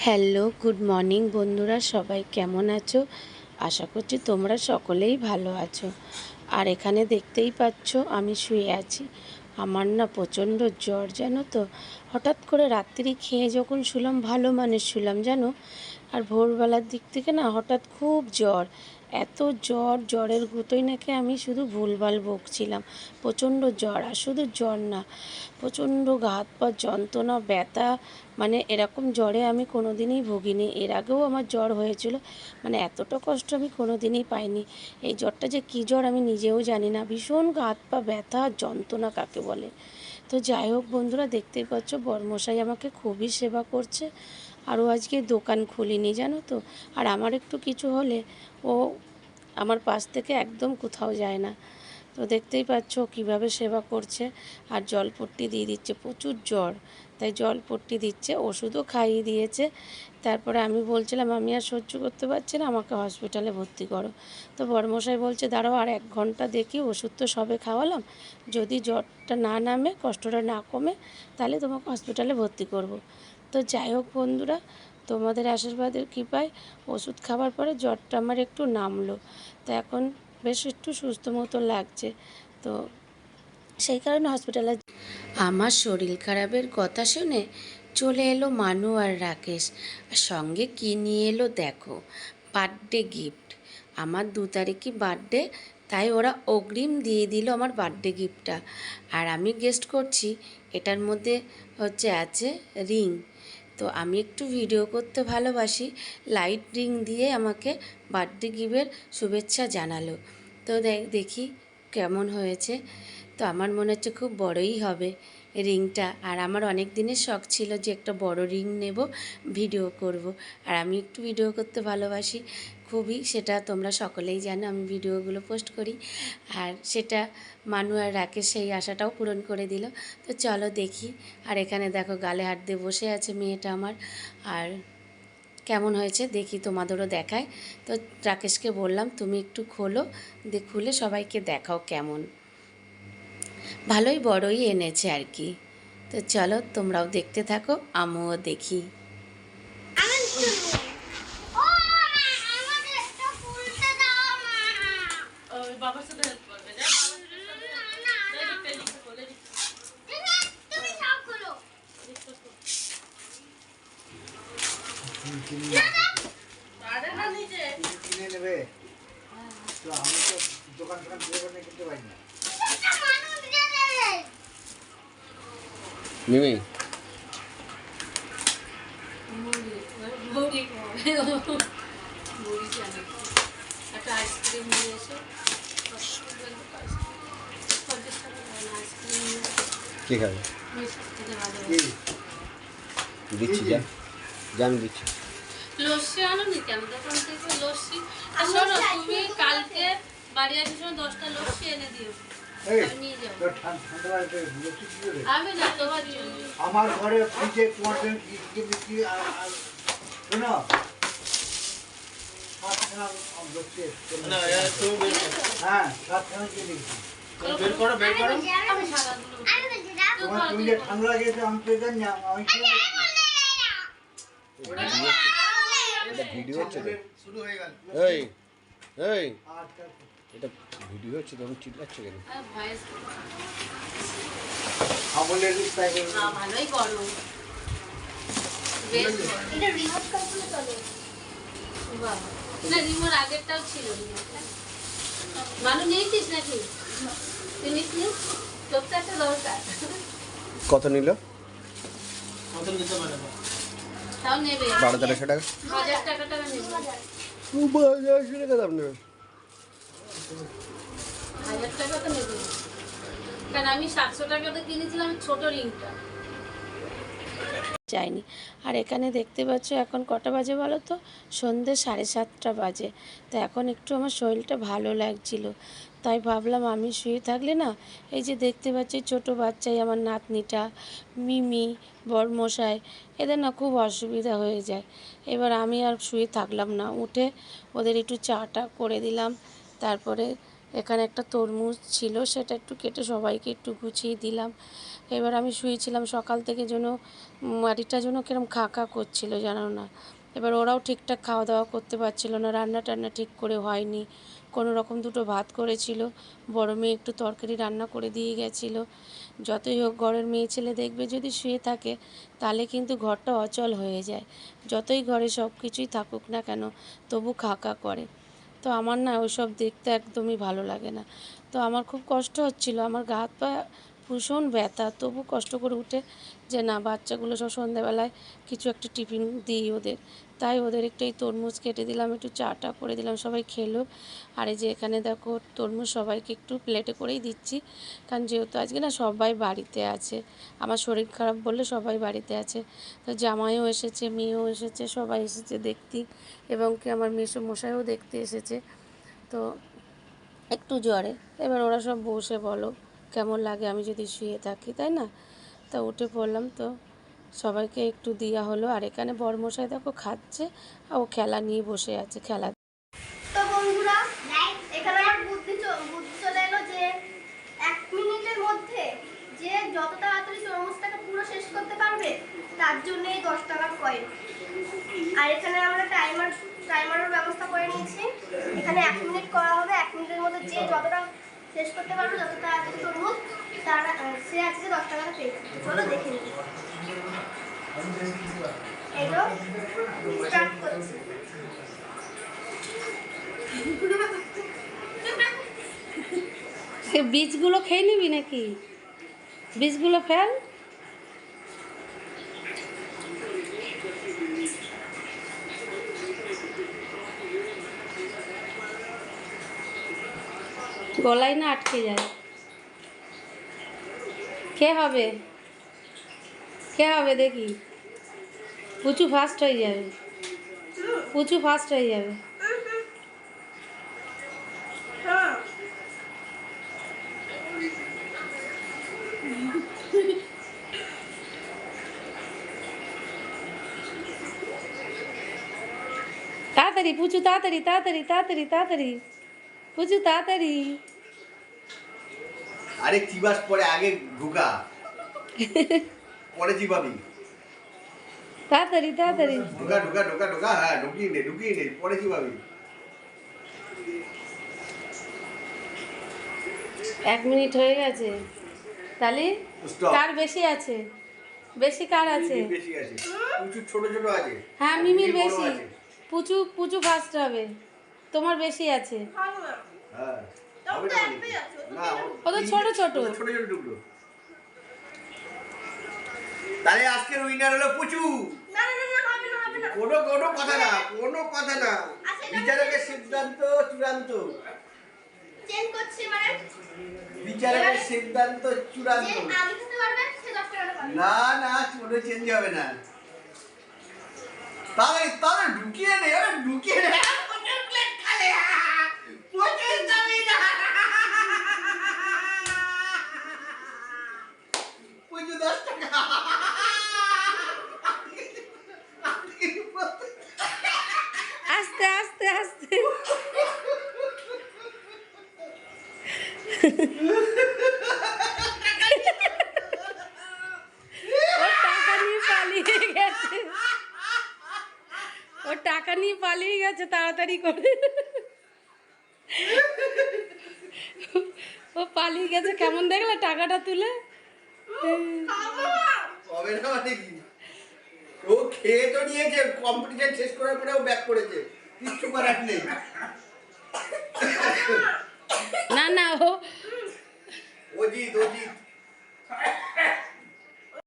Hello, good morning বন্ধুরা, সবাই কেমন আছো? আশা করছি তোমরা সকলেই ভালো আছো। আর এখানে দেখতেই পাচ্ছ, আমি শুয়ে আছি। আমার না প্রচণ্ড জ্বর, জানো তো? হঠাৎ করে রাত্রি খেয়ে যখন শুলাম, ভালো মানে শুলাম, জানো? আর ভোরবেলার দিক থেকে না হঠাৎ খুব জ্বর। এত জ্বর, জ্বরের গুঁতোই নাকি আমি শুধু ভুলভাল বকছিলাম প্রচণ্ড জ্বর, আর শুধু জ্বর না, প্রচণ্ড হাত পা যন্ত্রণা, ব্যথা মানে এরকম জ্বরে আমি কোনো দিনই ভুগিনি। এর আগেও আমার জ্বর হয়েছিল মানে এতটা কষ্ট আমি কোনো দিনই পাইনি। এই জ্বরটা যে কী জ্বর আমি নিজেও জানি না, ভীষণ হাত পা ব্যথা, যন্ত্রণা কাকে বলে। তো যাই হোক বন্ধুরা, দেখতেই পাচ্ছ বরমশাই আমাকে খুবই সেবা করছে। আরও আজকে দোকান খুলিনি, জানো তো? আর আমার একটু কিছু হলে ও আমার পাশ থেকে একদম কোথাও যায় না। তো দেখতেই পাচ্ছ কীভাবে সেবা করছে। আর জলপট্টি দিয়ে দিচ্ছে, প্রচুর জ্বর। তাই জলপট্টি দিচ্ছে, ওষুধও খাইয়ে দিয়েছে। তারপরে আমি বলছিলাম, আমি আর সহ্য করতে পারছি না, আমাকে হসপিটালে ভর্তি করো। তো বড়মশাই বলছে, দাঁড়াও, আর এক ঘণ্টা দেখি, ওষুধ তো সবে খাওয়ালাম। যদি জ্বরটা না নামে, কষ্টটা না কমে, তাহলে তোমাকে হসপিটালে ভর্তি করব। তো যাই হোক বন্ধুরা, তোমাদের আশীর্বাদের কৃপায় ওষুধ খাবার পরে জ্বরটা আমার একটু নামলো। তো এখন বেশ একটু সুস্থ মতো লাগছে। তো সেই কারণে হসপিটালে আমার শরীর খারাপের কথা শুনে চলে এলো মানু আর রাকেশ। আর সঙ্গে কী নিয়ে এলো দেখো বার্থডে গিফট আমার দু তারিখই বার্থডে তাই ওরা অগ্রিম দিয়ে দিল আমার বার্থডে গিফটটা আর আমি গেস্ট করছি, এটার মধ্যে হচ্ছে আছে রিং। তো আমি একটু ভিডিও করতে ভালোবাসি। লাইট রিং দিয়ে আমাকে বার্থডে গিভের শুভেচ্ছা জানালো। তো দেখ কেমন হয়েছে। তো আমার মনে হচ্ছে খুব বড়ই হবে। রিংটা। আর আমার অনেক দিনের শখ ছিল যে একটা বড় রিং নেব, ভিডিও করব। আর আমি একটু ভিডিও করতে ভালোবাসি। খুবই, সেটা তোমরা সকলেই জানো, আমি ভিডিওগুলো পোস্ট করি। আর সেটা মানু আর রাকেশ সেই আশাটাও পূরণ করে দিল। তো চলো দেখি। আর এখানে দেখো, গালে হাত দিয়ে বসে আছে মেয়েটা আমার। আর কেমন হয়েছে দেখি তোমাদেরও দেখায়। তো রাকেশকে বললাম, তুমি একটু খোলো দিয়ে খুলে সবাইকে দেখাও কেমন। ভালোই বড়ই এনেছে আর কি। তো চলো তোমরাও দেখতে থাকো, আমিও দেখি। দোকান টোকান থেকে করে কিনতে পারি না। মিমি? একটা আইসক্রিম নিয়ে এসো। আইসক্রিম কে খাবে? দিচ্ছি যা। যা আমি দিচ্ছি। লস্যি আনো নি কেন? দোকান থেকে লস্যি। আর শোনো তুমি কালকে। বাড়ি আসার সময় দশটা লস্যি এনে দিও। আমার ঘরে ফ্রিজে তোমার জন্য কি শোনো। এসছে। হ্যাঁ সাতখানা কি লিখছি বের করো বের করো। তোমার তুমি যে ঠান্ডা লাগিয়েছে আমি তো জানি আমি ভিডিও শুরু হয়ে গেল এই এই। আচ্ছা। এটা ভিডিও হচ্ছে তো। আমি চিল্লাচ্ছ কেন বেশ বাবা। না আগেরটাও ছিল। মানু নিয়েছিস নাকি? তুই একটা দরকার। কত নিল? তাও নেবে। বারো তেরোশো টাকা। হাজার টাকাটা নেবে। বারোশো টাকা দাম নেবে। হাজার টাকা তো নেবে। কারণ আমি সাতশো কিনেছিলাম ছোট রিংটা। যায়নি আর এখানে দেখতে পাচ্ছ, এখন কটা বাজে বলো তো? সন্ধে সাড়ে সাতটা বাজে। তো এখন একটু আমার শরীরটা ভালো লাগছিল। তাই ভাবলাম আমি শুয়ে থাকলে না, এই যে দেখতে পাচ্ছি ছোট বাচ্চাই আমার নাতনিটা, মিমি, বরমশাই, এদের না খুব অসুবিধা হয়ে যায়। এবার আমি আর শুয়ে থাকলাম না। উঠে ওদের একটু চাটা করে দিলাম। তারপরে এখানে একটা তরমুজ ছিল, সেটা একটু কেটে সবাইকে একটু গুছিয়ে দিলাম। এবার আমি শুয়েছিলাম সকাল থেকে যেন মাটিটা যেন কিরম খা খা করছিল, জানো না। এবার ওরাও ঠিকঠাক খাওয়া দাওয়া করতে পারছিল না রান্না টান্না ঠিক করে হয়নি। কোনো রকম দুটো ভাত করেছিল, বড় মেয়ে একটু তরকারি রান্না করে দিয়ে গেছিল। যতই হোক, ঘরের মেয়ে ছেলে দেখবে যদি শুয়ে থাকে, তাহলে কিন্তু ঘরটা অচল হয়ে যায়। যতই ঘরে সব কিছুই থাকুক না কেন, তবু খা খা করে। তো আমার না ওইসব দেখতে একদমই ভালো লাগে না। তো আমার খুব কষ্ট হচ্ছিল। আমার গা হাত পা ভীষণ ব্যথা। তবু কষ্ট করে উঠে যে না, বাচ্চাগুলো সব সন্ধ্যাবেলায় কিছু একটা টিফিন দিই ওদের। তাই ওদের একটু এই তরমুজ কেটে দিলাম, একটু চাটা করে দিলাম, সবাই খেলো। আর এই যে এখানে দেখো, তরমুজ সবাইকে একটু প্লেটে করেই দিচ্ছি। কারণ যেহেতু আজকে না সবাই বাড়িতে আছে, আমার শরীর খারাপ বললে সবাই বাড়িতে আছে। তো জামাইও এসেছে, মেয়েও এসেছে, সবাই এসেছে দেখতে এবং কি আমার মেসো মশাইও দেখতে এসেছে। তো একটু জ্বরে, এবার ওরা সব বসে বলো। কেমন লাগে আমি যদি শুয়ে থাকি, তাই না? তা উঠে পড়লাম তো। সবাইকে একটু দেওয়া হলো। আর এখানে বড়মশাই দেখো খাচ্ছে আর ও খেলা নিয়ে বসে আছে, খেলা আর এখানে আমরা টাইমার টাইমারের ব্যবস্থা করে নিয়েছি। এখানে এক মিনিট করা হবে। এক মিনিটের মধ্যে যে যতটা শেষ করতে পারব, যত তাড়াতাড়ি তরমুজ তার সে সে আজকে দশ টাকা পেয়েছে। চলো দেখে নিই। এগুলো স্টার্ট করছি। বীজগুলো খেয়ে নিবি নাকি? বীজগুলো ফেল। গলায় না আটকে যায়। কে হবে? কে হবে দেখি? পুচু ফার্স্ট হয়ে যাবে। পুচু ফার্স্ট হয়ে যাবে। হ্যাঁ তাড়াতাড়ি পুচু, তাড়াতাড়ি তাড়াতাড়ি তাড়াতাড়ি তাড়াতাড়ি। তাড়াতাড়ি। আরে চিবাস পরে আগে ঢুকা? পরে চিবাবি তাড়াতাড়ি তাড়াতাড়ি। ঢুকা ঢুকা ঢুকা ঢুকা হ্যাঁ ঢুকিয়ে নে ঢুকিয়ে নে পরে চিবাবি এক মিনিট হয়ে গেছে। তাহলে কার বেশি আছে? বেশি কার আছে? বেশি আছে। ছোট ছোট আছে। হ্যাঁ মিমির বেশি। পুচু পুচু ফার্স্ট হবে। তোমার বেশি আছে। হ্যাঁ ও তো ছোট ছোট। ছোট ছোট টুকরো। তাহলে আজকের উইনার হলো পুচু। না না না না হবে না হবে না। কোনো কোনো কথা না কোনো কথা না। আচ্ছা, বিচারকের সিদ্ধান্ত চূড়ান্ত। চেঞ্জ করছি মানে বিচারকের সিদ্ধান্ত চূড়ান্ত। আগে খেতে পারবে সে দশ টাকাটা পাবে। না না কোনো চেঞ্জ হবে না। তাহলে তাহলে ঢুকিয়ে নে আরে ঢুকিয়ে নে প্রচুর প্লেট খালে প্রচুর যাবি না প্রচুর দশ টাকা আস্তে আস্তে আস্তে ও টাকা নিয়ে পালিয়ে গেছে। ও টাকা নিয়ে পালিয়ে গেছে তাড়াতাড়ি করে। ও পালিয়ে গেছে, কেমন দেখলে টাকাটা তুলে? হবে না মানে ও খেয়ে তো নিয়েছে কম্পিটিশন শেষ করার পরে ও ব্যাক করেছে। কিচ্ছু করার নেই। 奶奶哦，多吉，多吉。